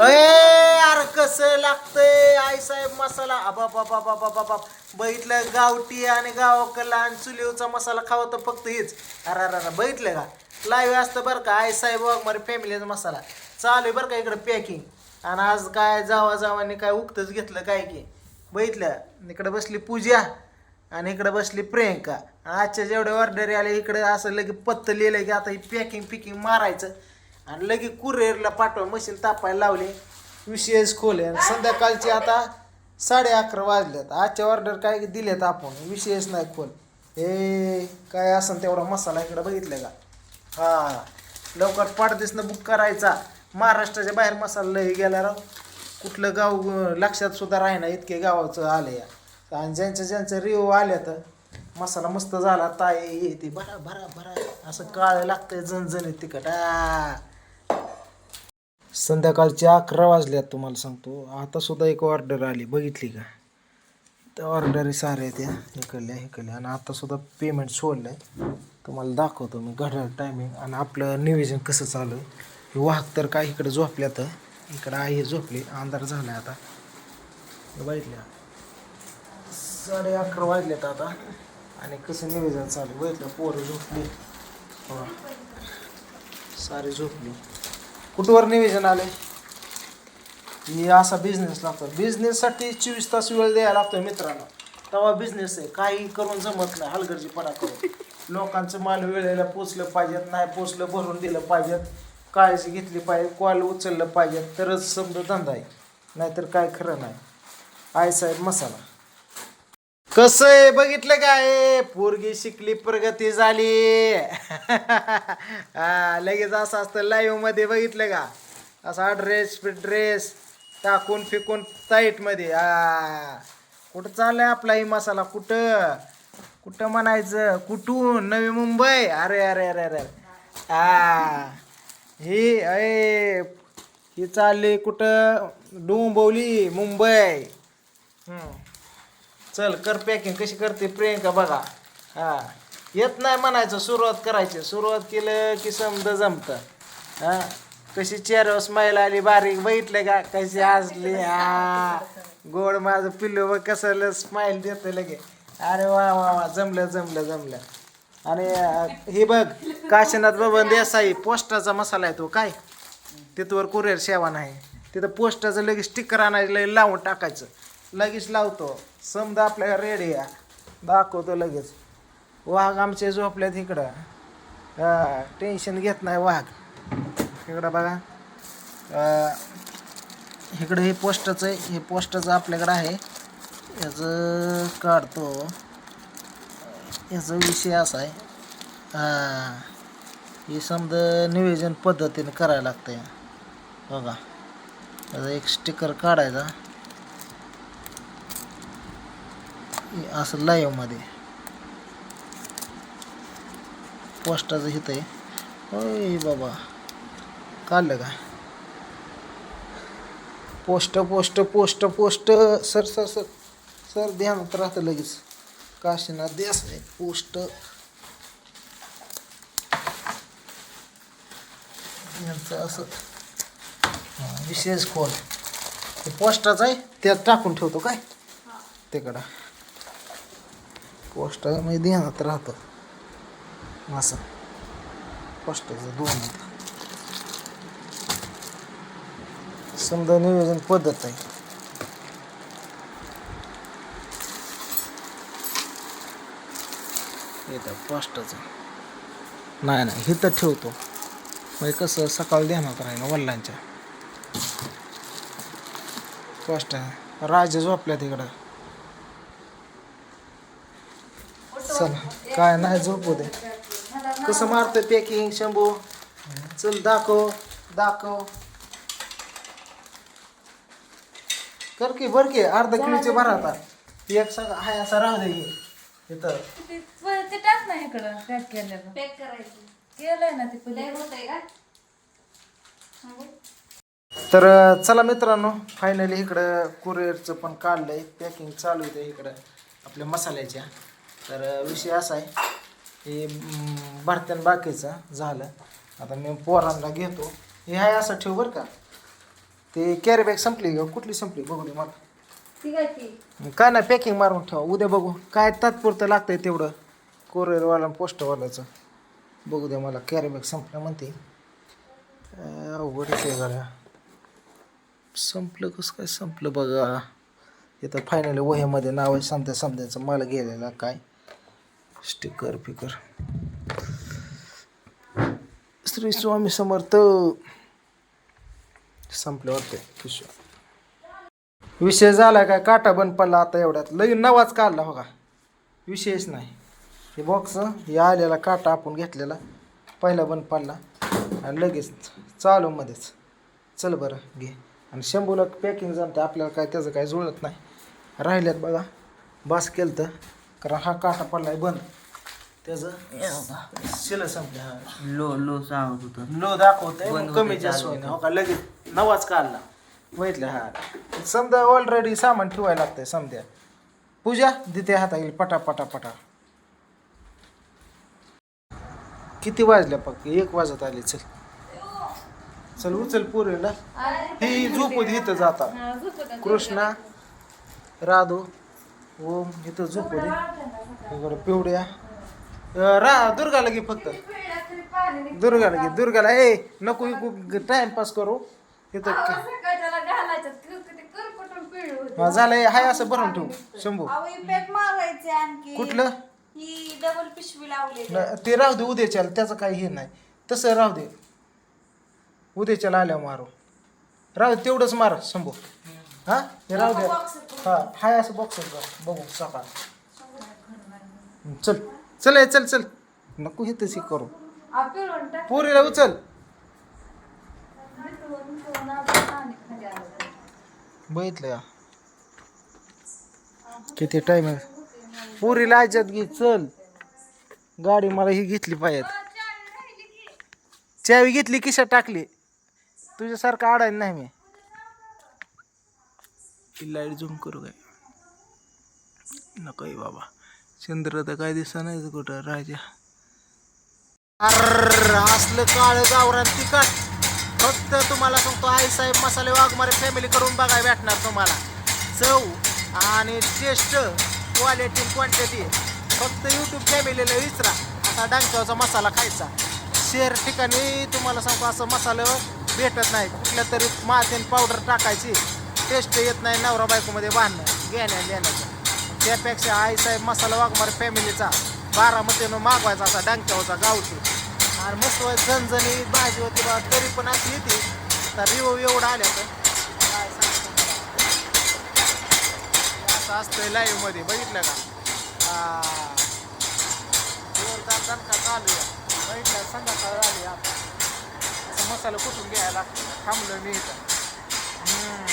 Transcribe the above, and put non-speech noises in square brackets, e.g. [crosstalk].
अरे अरे कसं लागतंय? आई साहेब मसाला. बाबा बाबा बाबा बाप बघितलं गावठी आणि गावाकडला आणि चुलीवचा मसाला खावं तर फक्त हेच. अरे अरे बघितलं का? लाईव्ह असतं बरं का आई साहेब वाघमारे फॅमिलीचा मसाला. चालू आहे बरं का इकडं पॅकिंग आणि आज काय जावा जावाने काय उगतच घेतलं काय की? बघितलं? इकडं बसली पूजा आणि इकडं बसली प्रियंका. आजच्या जेवढे ऑर्डर आले इकडे असं लगे पत्त लिहिलं की आता ही पॅकिंग पिकिंग मारायचं. आणि लगे कुरिअरला पाठवा मशीन तापायला लावली. विशेष खोले आणि संध्याकाळची आता साडे अकरा वाजल्यात आजच्या ऑर्डर काय दिलेत आपण? विशेष नाही खोल. हे काय असं तेवढा मसाला इकडे बघितलं का? हा. लवकर पाडदेसनं बुक करायचा. महाराष्ट्राच्या बाहेर मसाला लई गेला राव. कुठलं गाव लक्षात सुद्धा राहीना इतके गावाचं आले या. आणि ज्यांच्या ज्यांचं रिव्ह्यू आल्या तर मसाला मस्त झाला. ताय येते भरा भरा भरा असं काळ लागतंय झणझणीत तिखट. आ. संध्याकाळचे अकरा वाजल्यात तुम्हाला सांगतो. आता सुद्धा एक ऑर्डर आली. बघितली का? त्या ऑर्डरी साऱ्या त्या इकडल्या इकडल्या. आणि आतासुद्धा पेमेंट सोडलं आहे तुम्हाला दाखवतो मी घड्याळ टायमिंग आणि आपलं निवेदन कसं चालू आहे? हे वाहक तर काय इकडे झोपल्या तर इकडं आई झोपली. अंधार झाला आता. बघितल्या साडे अकरा वाजलेत आता. आणि कसं निवेदन चालू बघितलं? पोरं झोपली. सारे झोपली. कुठवर निवेदन आले मी असा बिझनेस लागतो बिझनेससाठी चोवीस तास वेळ द्यायला लागतो मित्रांनो. तेव्हा बिझनेस आहे. काही करून जमत नाही. हलगर्जीपणा करून. लोकांचं माल वेळेला पोचलं पाहिजेत नाही पोचलं भरून दिलं पाहिजेत. काळजी घेतली पाहिजे. कॉल उचललं पाहिजे तरच समजा धंदा आहे. नाहीतर काय खरं नाही. आय साहेब मसाला. कसं आहे? बघितलं काय पोरगी शिकली प्रगती झाली. [laughs] हा लगेच असं असतं लाईव्हमध्ये बघितलं का? असा ड्रेस ड्रेस टाकून फिकून टाईटमध्ये. हा. कुठं चाललाय आपला ही मसाला? कुठं? कुठं म्हणायचं? कुठून? नवी मुंबई? अरे अरे अरे अरे. हा. ही अय ही चालली कुठं? डोंबवली मुंबई. हम्म. चल कर पॅकिंग कशी करते? प्रियंका बघा. हा. येत नाही म्हणायचं सुरुवात करायची. सुरुवात केलं की समज जमतं. हा. कशी चेहऱ्यावर स्माईल आली बारीक बघितलं का? कशी हसली. हा. गोड माझं पिल्लू बघ कसं स्माईल देतं लगे. अरे वा वा वा. जमलं जमलं जमलं. आणि हे बघ काशीनाथ बाबा देसाई पोस्टाचा मसाला आहे तो. काय? तिथवर कुरिअर सेवा नाही. तिथं पोस्टाचं लगेच स्टिकर आणायला लावून टाकायचं. लगेच लावतो. समजा आपल्या रेडिया दाखवतो लगेच. वाघ आमचे झोपल्यात इकडं. हां टेन्शन घेत नाही वाघ. इकडं बघा. इकडं हे पोस्टचं आहे. हे पोस्टचं आपल्याकडं आहे. याचं काढतो. याचा विषय असा आहे. हां हे समजा नियोजन पद्धतीने करायला लागतंय. बघा. त्याचा एक स्टिकर काढायचा हे असं लाईव्हमध्ये पोस्टाचं हित आहे. होय बाबा. काढलं का? Post post post post. Sir sir sir. Sir ध्यानात राहतं लगेच. काशीनाथ देस आहे पोस्ट. यांचं असं. विशेष खोल. हे पोस्टाचं आहे त्यात टाकून ठेवतो काय? तिकडं. पोस्ट म्हणजे ध्यानात राहतं. असं. पोस्टाचं दोन आहेत. समजा नियोजन पद्धत आहे. येतं पोस्टाचं नाही नाही इथं ठेवतो. म्हणजे कसं सकाळी ध्यानात राहील वडिलांच्या. पोस्ट राजा झोपल्या तिकडं. चला काय नाही झोपू दे. कसं मारतोय पॅकिंग शंभू? चल दाखव दाखव. कर की बर की अर्धा किलोचे भर आता. एक सगळं हाय असा राहू दे हे. इथं. ते ते टाक ना इकडं पॅक केलेलं. पॅक करायचं. केलंय ना ते लय पहिले होतंय का? तर चला मित्रांनो फायनली इकडं कुरिअरचं पण काढलंय. पॅकिंग चालू आहे इकडं आपल्या मसाल्याच्या. तर विषय असा आहे हे भरत्यान बाकीचं झालं. आता मी पोरांना घेतो. हे आहे असं ठेव बरं का. ते कॅरी बॅग संपली का? कुठली संपली? बघू दे मला. ती काय ती नाही पॅकिंग मारून ठेवा. उद्या बघू. काय तात्पुरतं लागतंय तेवढं. कोरिअरवाला पोस्टवाल्याचं. बघू द्या मला. कॅरी बॅग संपलं म्हणते. काय अवघडच आहे जरा. संपलं कसं काय संपलं बघा. इथं फायनली वह्यामध्ये नाव आहे समजा समजायचं मला गेलेला काय? स्टिकर फिकर. श्री स्वामी समर्थ. संपले वाटते पिशव्या विषय झाला काय काटा बंद पडला आता एवढ्यात. लई नवाच काढला हो का? विषयच नाही. हे बॉक्स हे आलेला काटा आपण घेतलेला. पहिला बंद पडला. आणि लगेच चालू मध्येच. चल बरं घे. आणि शंभूला पॅकिंग जमतं आपल्याला काय त्याचं काय जुळत नाही. राहिल्यात बघा. बास केलं तर कारण हा काटा पडलाय बंद. त्याचं शिलं संपलं. हा. लो लो सांगत होतं. लो दाखवतंय बंद कमी होते, जास्त होईना हो का? लगेच नवाच काढला. बघितलं हा. समजा ऑलरेडी सामान ठेवायला लागतंय समजा. पूजा देते हाता येईल. पटा पटा पटा. किती वाजल्या पक्क? एक वाजत आले चल. चल उचल पुरेला. ही झोपू दे इथं जाता. हा, झोपत. कृष्णा राधू. ओम इथं झोपू दे. पिवड्या. रा दुर्गाला घे फक्त. दुर्गाला घे दुर्गाला. ए नको इकू टाइमपास करू. इथं. हा, झालंय हाय असं भरून ठेवू शंभू. कुठलं? ही डबल पिशवी ते राहू दे उद्याच्याला. त्याचं काही हे नाही. तसं राहू दे. उद्याच्याला आल्या मारू. राहू तेवढंच मार शंभू. हा? हे राहू दे. हा हाय असं बॉक्स बघू. सकाळ चल. चल ए, चल चल. नको हे तशी करू. पोरीला उचल. बघितलं का? किती टाइम आहे? पुरीला आज्यात घे चल. गाडी मला ही घेतली पाहिजे चावी घेतली किशात टाकली. तुझ्यासारखं आडायला नाही मी. लाइट झूम करू काय? नको बाबा. चंद्र तर काय दिसा नाहीच कुठं? राजा. अर असलं काळ गावरान तिखट. फक्त तुम्हाला सांगतो आई साहेब मसाले वाघमारे फॅमिली करून बघाय भेटणार तुम्हाला. चव आणि टेस्ट क्वालिटी क्वांटिटी फक्त यूट्यूब फॅमिलीला विचरा असा डांक्याचा मसाला खायचा. शेअर ठिकाणी तुम्हाला सांगतो असं मसालं भेटत नाही. कुठल्या तरी मातीन पावडर टाकायची. टेस्ट येत नाही नवरा बायकोमध्ये बांधणं घेण्या देण्याचं त्यापेक्षा आईसाहेब मसाला वाघमार फॅमिलीचा बारामतीनं मागवायचा असा डांक्यावरचा गावठी आणि मस्त झणझणी भाजी होती बा तरी पण अशी येते तर रिओ एवढं आल्या तर. काय सांगतो असं असतंय लाईव्हमध्ये बघितलं का? जोरदार दणका चालू आहे. बघितलं संध्याकाळ आली आता. असं मसाला कुठून घ्यायला? लागतो थांबलो मी इथं. हम्म.